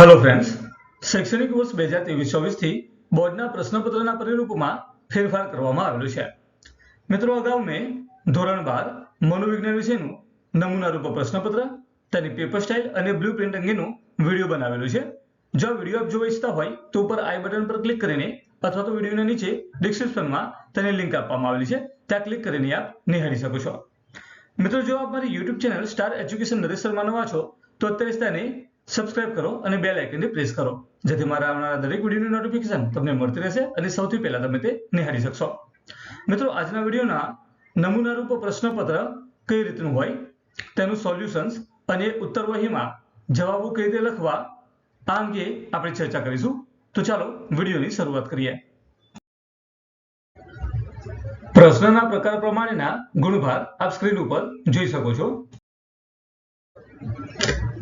Hello friends શૈક્ષણિક વર્ષ બે હજાર ત્રેવીસ ચોવીસથી બોર્ડના પ્રશ્નપત્રના પરિરૂપમાં ફેરફાર કરવામાં આવેલો છે. મિત્રો, અગાઉ મેં ધોરણ બાર મનોવિજ્ઞાન વિષયનું નમૂનારૂપ પ્રશ્નપત્ર, તેની પેપર સ્ટાઇલ અને બ્લુ પ્રિન્ટ અંગેનું વીડિયો બનાવેલું છે. જો વીડિયો આપ જોવા ઈચ્છતા હોય, તો ઉપર આઈ બટન પર ક્લિક કરીને અથવા તો વિડીયોના નીચે ડિસ્ક્રિપ્શનમાં તેની લિંક આપવામાં આવેલી છે. ત્યાં ક્લિક કરીને આપ નિહાળી શકો છો. મિત્રો, જો આપ મારી YouTube channel Star Education Naresh Sharma નવા છો, તો અત્યારે તેને સબસ્ક્રાઇબ કરો અને બેલ આઇકનને પ્રેસ કરો, જેથી મારા આવનારા દરેક વિડીયોની નોટિફિકેશન તમને મળતી રહેશે અને સૌથી પહેલા તમે તે નિહાળી શકશો. મિત્રો, આજના વિડીયોના નમૂનારૂપ પ્રશ્નપત્ર કઈ રીતનું હોય? તેનું સોલ્યુશન્સ અને ઉત્તરવહીમાં જવાબો કઈ રીતે લખવા? આ અંગે આપણે ચર્ચા કરીશું. તો ચાલો વિડીયોની શરૂઆત કરીએ. પ્રશ્નના પ્રકાર પ્રમાણેના ગુણભાર આપ સ્ક્રીન ઉપર જોઈ શકો છો.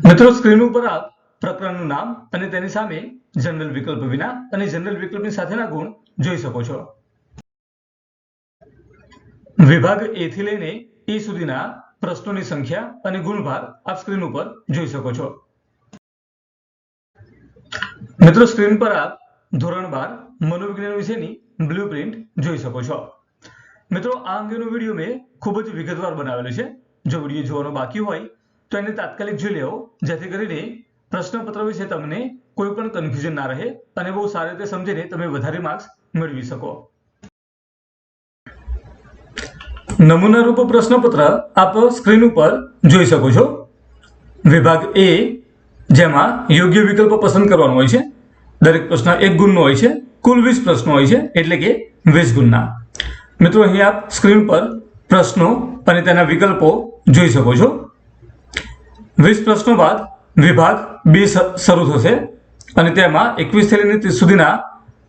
મિત્રો સ્ક્રીન ઉપર આપ પ્રકરણનું નામ અને તેની સામે જનરલ વિકલ્પ વિના અને જનરલ વિકલ્પની સાથેના ગુણ જોઈ શકો છો. વિભાગ એ થી લઈને એ સુધીના પ્રશ્નોની સંખ્યા અને ગુણભાર આપ સ્ક્રીન ઉપર જોઈ શકો છો. મિત્રો સ્ક્રીન પર આપ ધોરણ બાર મનોવિજ્ઞાન વિશેની બ્લુ પ્રિન્ટ જોઈ શકો છો. મિત્રો, આ અંગેનો વીડિયો મેં ખૂબ જ વિગતવાર બનાવેલો છે. જો વીડિયો જોવાનો બાકી હોય તો એને તાત્કાલિક જોઈ લેવો. જેથી કરીને પ્રશ્નપત્ર વિશે તમને કોઈ પણ કન્ફ્યુઝન ના રહે અને બહુ સારી રીતે સમજીને તમે વધારે માર્ક્સ મેળવી શકો. નમૂનારૂપ પ્રશ્નપત્ર આપ સ્ક્રીન ઉપર જોઈ શકો છો. વિભાગ એ જેમાં યોગ્ય વિકલ્પ પસંદ કરવાનો હોય છે. દરેક પ્રશ્ન એક ગુણનો હોય છે. કુલ વીસ પ્રશ્નો હોય છે, એટલે કે વીસ ગુણના. મિત્રો, અહીં આપ સ્ક્રીન પર પ્રશ્નો અને તેના વિકલ્પો જોઈ શકો છો. વીસ પ્રશ્નો બાદ વિભાગ બી શરૂ થશે. અને તેમાં એકવીસથી લઈને ત્રીસ સુધીના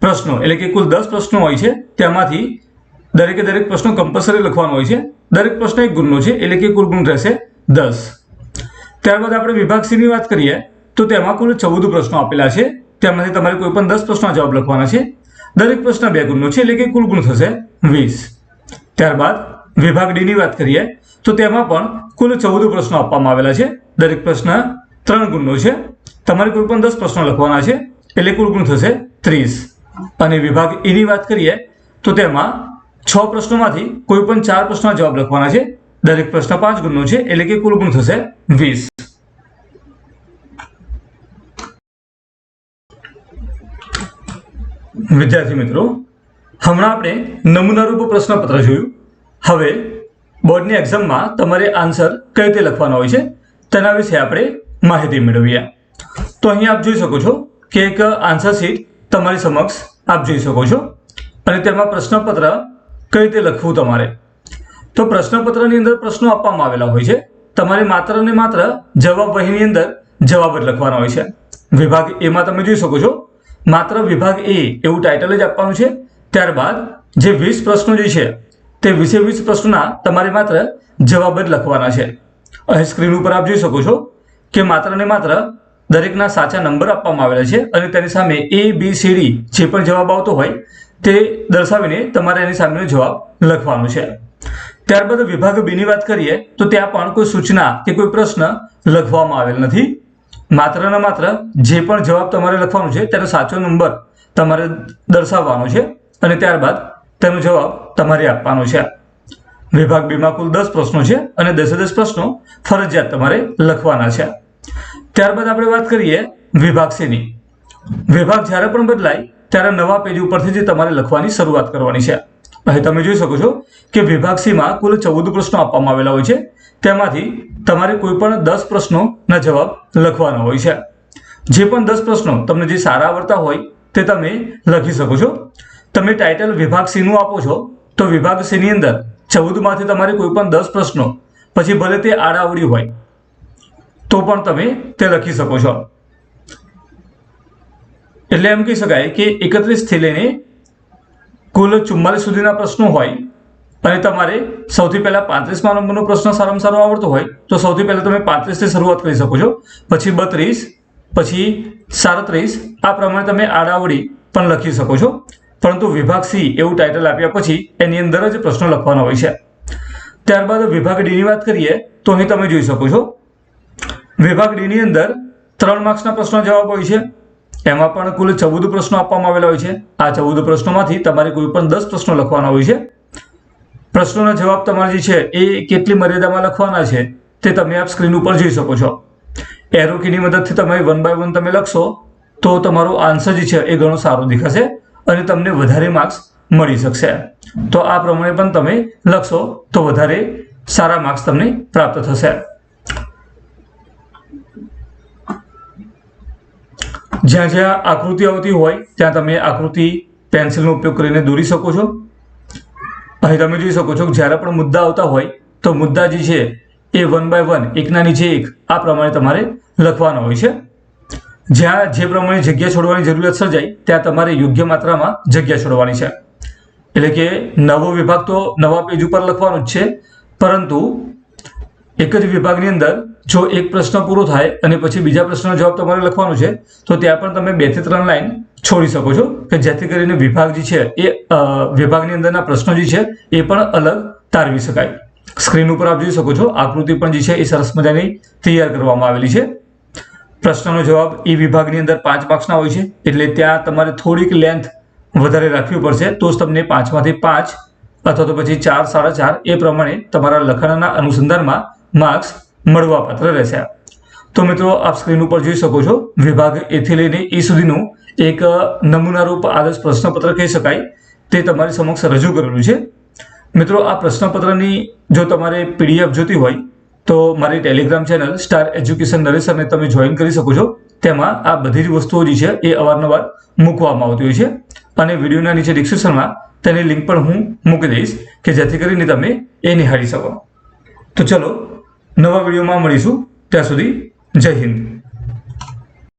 પ્રશ્નો, એટલે કે કુલ દસ પ્રશ્નો હોય છે, તેમાંથી દરેકે દરેક પ્રશ્નો કમ્પલસરી લખવાનો હોય છે. દરેક પ્રશ્ન એક ગુણનો છે, એટલે કે કુલ ગુણ રહેશે દસ. ત્યારબાદ આપણે વિભાગ સીની વાત કરીએ, તો તેમાં કુલ ચૌદ પ્રશ્નો આપેલા છે. તેમાંથી તમારે કોઈ પણ દસ પ્રશ્નો જવાબ લખવાના છે. દરેક પ્રશ્ન બે ગુણનો છે, એટલે કે કુલ ગુણ થશે વીસ. ત્યારબાદ વિભાગ ડી ની વાત કરીએ, તો તેમાં પણ કુલ ચૌદ પ્રશ્નો આપવામાં આવેલા છે. દરેક પ્રશ્ન ત્રણ ગુણનો છે. તમારે કોઈ પણ દસ પ્રશ્નો લખવાના છે, એટલે કુલ ગુણ થશે ત્રીસ. અને વિભાગ ઈ ની વાત કરીએ, તો તેમાં છ પ્રશ્નોમાંથી કોઈ પણ ચાર પ્રશ્નના જવાબ લખવાના છે. દરેક પ્રશ્ન પાંચ ગુણનો છે, એટલે કે કુલ ગુણ થશે વીસ. વિદ્યાર્થી મિત્રો, હમણાં આપણે નમૂનારૂપ પ્રશ્નપત્ર જોયું. હવે, બોર્ડની એક્ઝામમાં તમારે આન્સર કઈ રીતે લખવાનો હોય છે, તેના વિશે આપણે માહિતી મેળવીએ. તો અહીં આપ જોઈ શકો છો કે એક આન્સર શીટ તમારી સમક્ષ આપ જોઈ શકો છો. અને તેમાં પ્રશ્નપત્ર કઈ રીતે લખવું તમારે? તો પ્રશ્નપત્રની અંદર પ્રશ્નો આપવામાં આવેલા હોય છે. તમારે માત્ર ને માત્ર જવાબ વહીની અંદર જવાબ જ લખવાના હોય છે. વિભાગ એમાં તમે જોઈ શકો છો. માત્ર વિભાગ એ એવું ટાઇટલ જ આપવાનું છે. ત્યારબાદ જે વીસ પ્રશ્નો જે છે તે વીસે વીસ પ્રશ્નોના તમારે માત્ર જવાબ જ લખવાના છે. અહીં સ્ક્રીન ઉપર આપ જોઈ શકો છો કે માત્ર ને માત્ર દરેકના સાચા નંબર આપવામાં આવેલા છે અને તેની સામે એ બી સી ડી જે પણ જવાબ આવતો હોય તે દર્શાવીને તમારે એની સામેનો જવાબ લખવાનો છે. ત્યારબાદ વિભાગ બી ની વાત કરીએ તો ત્યાં પણ કોઈ સૂચના કે કોઈ પ્રશ્ન લખવામાં આવેલ નથી. માત્ર ને માત્ર જે પણ જવાબ તમારે લખવાનો છે તેનો સાચો નંબર તમારે દર્શાવવાનો છે અને ત્યારબાદ તેનો જવાબ તમારે આપવાનો છે. વિભાગ બીમાં કુલ દસ પ્રશ્નો છે અને દસે દસ પ્રશ્નો ફરજિયાત તમારે લખવાના છે. ત્યારબાદ આપણે વાત કરીએ વિભાગ સીની. વિભાગ જ્યારે પણ બદલાય, ત્યારે નવા પેજ ઉપરથી જ તમારે લખવાની શરૂઆત કરવાની છે. અહીં તમે જોઈ શકો છો કે વિભાગ સીમાં કુલ ચૌદ પ્રશ્નો આપવામાં આવેલા હોય છે. તેમાંથી તમારે કોઈ પણ દસ પ્રશ્નોના જવાબ લખવાના હોય છે. જે પણ દસ પ્રશ્નો તમને જે સારા આવડતા હોય તે તમે લખી શકો છો. તમે ટાઇટલ વિભાગ સીનું આપો છો, તો વિભાગ સીની અંદર ચૌદમાંથી તમારે કોઈ પણ દસ પ્રશ્નો, પછી ભલે તે આડાવડી હોય, તો પણ તમે તે લખી શકો છો. એટલે એમ કહી શકાય કે એકત્રીસથી લઈને કુલ ચુમ્માલીસ સુધીના પ્રશ્નો હોય, અને તમારે સૌથી પહેલા પાંત્રીસમાં નંબરનો પ્રશ્ન સારામાં સારો આવડતો હોય, તો સૌથી પહેલાં તમે પાંત્રીસથી શરૂઆત કરી શકો છો. પછી બત્રીસ, પછી સાડત્રીસ, આ પ્રમાણે તમે આડાવડી પણ લખી શકો છો. પરંતુ વિભાગ સી એવું ટાઇટલ આપ્યા પછી એની અંદર જ પ્રશ્નો લખવાનો હોય છે. ત્યારબાદ વિભાગ ડી ની વાત કરીએ, તો અહીં તમે જોઈ શકો છો. વિભાગ ડીની અંદર ત્રણ માર્ક્સના પ્રશ્નો જવાબ હોય છે. એમાં પણ કુલ ચૌદ પ્રશ્નો આપવામાં આવેલા હોય છે. આ ચૌદ પ્રશ્નોમાંથી તમારે કોઈ પણ દસ પ્રશ્નો લખવાના હોય છે. પ્રશ્નોના જવાબ તમારે જે છે, એ કેટલી મર્યાદામાં લખવાના છે, તે તમે આપ સ્ક્રીન ઉપર જોઈ શકો છો. એરો કીની મદદથી તમે વન બાય વન તમે લખશો, તો તમારો આન્સર જે છે, એ ઘણો સારો દેખાશે. અને તમને વધારે માર્ક્સ મળી શકશે. તો આ પ્રમાણે પણ તમે લખશો તો વધારે સારા માર્ક્સ તમને પ્રાપ્ત થશે. જ્યાં જ્યાં આકૃતિ આવતી હોય, ત્યાં તમે આકૃતિ પેન્સિલનો ઉપયોગ કરીને દોરી શકો છો. અહીં તમે જોઈ શકો છો કે જ્યારે પણ મુદ્દા આવતા હોય, તો મુદ્દા જે છે એ વન બાય વન એકના નીચે એક, આ પ્રમાણે તમારે લખવાનો હોય છે. જ્યાં જે પ્રમાણે જગ્યા છોડવાની જરૂરિયાત સર્જાય ત્યાં તમારે યોગ્ય માત્રામાં જગ્યા છોડવાની છે. એટલે કે નવો વિભાગ તો નવા પેજ ઉપર લખવાનો જ છે, પરંતુ એક જ વિભાગની અંદર જો એક પ્રશ્ન પૂરો થાય અને પછી બીજા પ્રશ્નનો જવાબ તમારે લખવાનો છે, તો ત્યાં પણ તમે બેથી ત્રણ લાઈન છોડી શકો છો. કે જેથી કરીને વિભાગ જે છે, એ વિભાગની અંદરના પ્રશ્નો જે છે, એ પણ અલગ તારવી શકાય. સ્ક્રીન ઉપર આપ જોઈ શકો છો, આકૃતિ પણ જે છે, એ સરસ મજાની તૈયાર કરવામાં આવેલી છે. પ્રશ્નનો જવાબ એ વિભાગની અંદર પાંચ માર્ક્સના હોય છે. એટલે ત્યાં તમારે થોડીક લેન્થ વધારે રાખવી પડશે. તો જ તમને પાંચમાંથી પાંચ અથવા તો પછી ચાર, સાડા ચાર એ પ્રમાણે તમારા લખાણના અનુસંધાનમાં માર્ક્સ મળવાપાત્ર રહેશે. તો મિત્રો, આપ સ્ક્રીન ઉપર જોઈ શકો છો, વિભાગ એથી લઈને એ સુધીનું એક નમૂનારૂપ આદર્શ પ્રશ્નપત્ર કહી શકાય. તે તમારી સમક્ષ રજૂ કરેલું છે. મિત્રો, આ પ્રશ્નપત્રની જો તમારે પીડીએફ જોતી હોય તો મારી ટેલિગ્રામ ચેનલ સ્ટાર એજ્યુકેશન નરેશરને તમે જોઈન કરી શકો છો. તેમાં આ બધી જ વસ્તુઓ જે છે એ અવારનવાર મૂકવામાં આવતી હોય છે. અને વિડીયોના નીચે ડિસ્ક્રિપ્શનમાં તેની લિંક પણ હું મૂકી દઈશ કે જેથી કરીને તમે એ નિહાળી શકો. તો ચલો, નવા વિડીયોમાં મળીશું. ત્યાં સુધી જય હિન્દ.